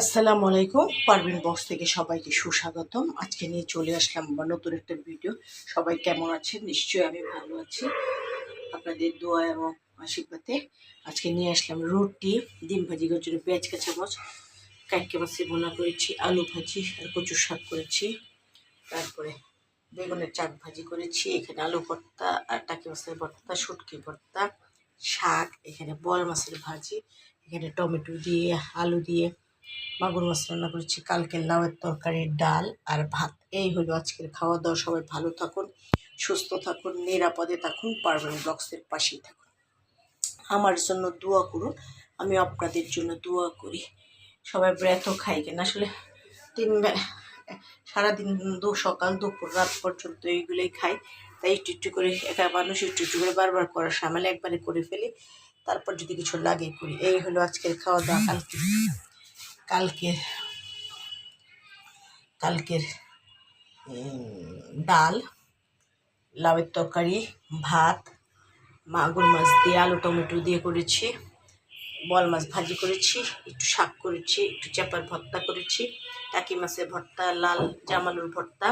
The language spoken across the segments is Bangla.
আসসালামু আলাইকুম। পারভিন বক্স থেকে সবাইকে সুস্বাগতম। আজকে নিয়ে চলে আসলাম আমার নতুন একটা ভিডিও। সবাই কেমন আছেন? নিশ্চয়ই আমি ভালো আছি। আপনাদের দোয়া এবং আশীর্বাদে আজকে নিয়ে আসলাম রুটি, ডিম ভাজি জন্য পেঁয়াজ কাঁচা মাছ কাইকে মাছে বোনা করেছি, আলু ভাজি আর কচু শাক করেছি। তারপরে বেগুনের চাট ভাজি করেছি, এখানে আলু ভর্তা আর টাকি মাছের ভর্তা, শুটকি ভর্তা, শাক, এখানে বল মাছের ভাজি, এখানে টমেটো দিয়ে, আলু দিয়ে মাগুর মাছ রান্না করেছি। কালকে লাউয়ের তরকারি, ডাল আর ভাত। এই হলো আজকের খাওয়া দাওয়া সবাই ভালো থাকুন, সুস্থ থাকুন, নিরাপদে থাকুন, পারবেন ব্লগসের পাশেই থাকুন। আমার জন্য দোয়া করুন, আমি আপনাদের জন্য দোয়া করি। সবাই ব্রেথও খাই কেন? আসলে তিন সারাদিন দু সকাল, দুপুর, রাত পর্যন্ত এইগুলোই খাই। তাই একটু একটু করে একা মানুষ একটু একটু করে বারবার করার সামালে একবারে করে ফেলি। তারপর যদি কিছু লাগে করি। এই হলো আজকের খাওয়া দাওয়া কালকে। কালকের কালকের ডাল, লাউয়ের তরকারি, ভাত, মাগুর মাছ দিয়ে আলু টমেটো দিয়ে করেছি, বল মাছ ভাজি করেছি, একটু শাক করেছি, একটু চাপার ভর্তা করেছি, টাকি মাছের ভর্তা, লাল জামালুর ভর্তা,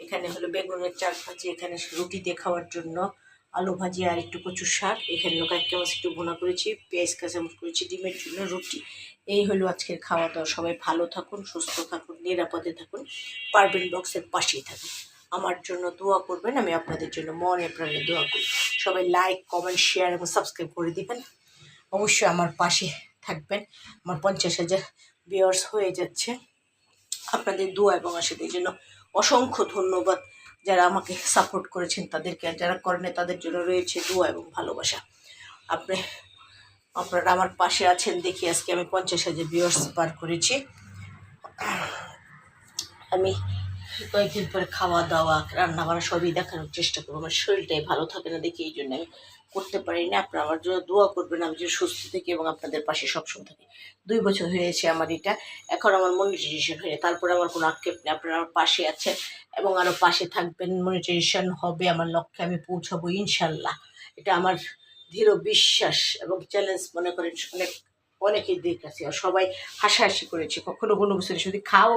এখানে হলো বেগুনের চাক ভাজি, এখানে রুটি দিয়ে খাওয়ার জন্য আলু ভাজি আর একটু কচু শাক। এখানে লোকাইকে মাছ একটু ভুনা করেছি, পেঁয়াজ কাঁচামচ করেছি, ডিমের জন্য রুটি। এই হলো আজকের খাওয়া দাওয়া। সবাই ভালো থাকুন, সুস্থ থাকুন, নিরাপদে থাকুন, পারবেন বক্সের পাশেই থাকুন। আমার জন্য দোয়া করবেন, আমি আপনাদের জন্য মনে প্রাণে দোয়া করি। সবাই লাইক কমেন্ট শেয়ার এবং সাবস্ক্রাইব করে দিবেন। অবশ্যই আমার পাশে থাকবেন। আমার পঞ্চাশ হাজার বিয়ার্স হয়ে যাচ্ছে। আপনাদের দোয়া এবং আশীর্বাদের জন্য অসংখ্য ধন্যবাদ। যারা আমাকে সাপোর্ট করেছেন তাদেরকে আর যারা করেন তাদের জন্য রয়েছে দোয়া এবং ভালোবাসা। আপনি, আপনারা আমার পাশে আছেন দেখি আজকে আমি পঞ্চাশ হাজার ভিউয়ার্স পার করেছি। আমি কয়েকদিন পরে খাওয়া দাওয়া রান্না বান্না সবই দেখানোর চেষ্টা করব। আমার শরীরটাই ভালো থাকে না দেখি এই জন্য আমি করতে পারি না। আপনারা আমার জন্য দোয়া করবেন আমি যেন সুস্থ থাকি এবং আপনাদের পাশে সবসময় থাকি। দুই বছর হয়েছে আমার এটা। এখন আমার মনিটাইজেশন হয়ে তারপরে আমার কোনো আক্ষেপ নেই। আপনারা আমার পাশে আছেন এবং আরও পাশে থাকবেন। মনিটাইজেশন হবে আমার লক্ষ্যে আমি পৌঁছাবো ইনশাল্লাহ। এটা আমার দৃঢ় বিশ্বাস এবং চ্যালেঞ্জ মনে করেন অনেক অনেকের দিক আছে। সবাই হাসাহাসি করেছে। কখনো কোনো নেই, শুধু খাও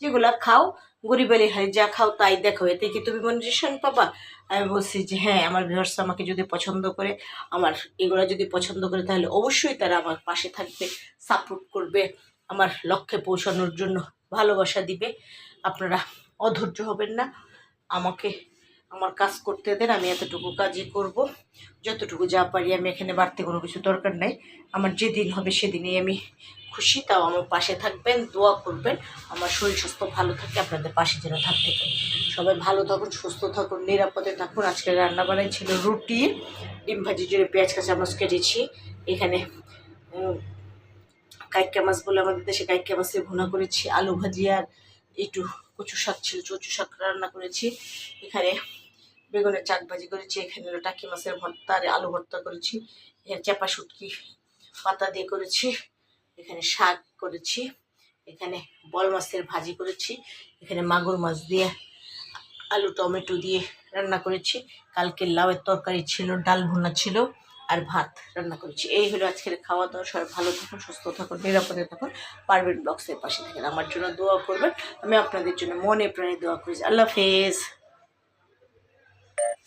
যেগুলা খাও গরিবালি হয় যা খাও তাই দেখো, এতে কি তুমি মনিটেশন পাবা? আমি বলছি যে হ্যাঁ আমার ভিউয়ার্স আমাকে যদি পছন্দ করে, আমার এগুলো যদি পছন্দ করে, তাহলে অবশ্যই তারা আমার পাশে থাকবে সাপোর্ট করবে, আমার লক্ষ্যে পৌঁছানোর জন্য ভালোবাসা দিবে। আপনারা অধৈর্য হবেন না, আমাকে আমার কাজ করতে দেন, আমি এতটুকু কাজই করব। যতটুকু যা পারি আমি এখানে বাড়তে কোনো কিছু দরকার নাই। আমার যেদিন হবে সেদিনই আমি খুশি, তাও আমার পাশে থাকবেন, দোয়া করবেন। আমার শরীর স্বাস্থ্য ভালো থাকে, আপনাদের পাশে যেন থাকতে পারে। সবাই ভালো থাকুন, সুস্থ থাকুন, নিরাপদে থাকুন। আজকে রান্না বান্নায় ছিল রুটি, ডিম ভাজি জুড়ে পেঁয়াজ, কাঁচা মাছ কেটেছি। এখানে কাইকা মাছ বলে আমাদের দেশে কাইকা মাছের ভুনা করেছি, আলু ভাজি আর একটু কচু শাক ছিল কচু শাক রান্না করেছি। এখানে বেগুনের চাট ভাজি করেছি, এখানে হলো টাকি মাছের ভর্তা আর আলু ভর্তা করেছি, এখানে চাপা শুটকি পাতা দিয়ে করেছি, এখানে শাক করেছি, এখানে বল মাছের ভাজি করেছি, এখানে মাগুর মাছ দিয়ে আলু টমেটো দিয়ে রান্না করেছি, কালকে লাউয়ের তরকারি ছিল, ডাল ভুনা ছিল আর ভাত রান্না করেছি। এই হলো আজকের খাওয়া দাওয়া, সবাই ভালো থাকুন, সুস্থ থাকুন, নিরাপদে থাকুন, পারবেন ব্লগসের পাশে থাকেন আমার জন্য দোয়া করবেন, আমি আপনাদের জন্য মনে প্রাণে দোয়া করেছি আল্লাহ হাফেজ।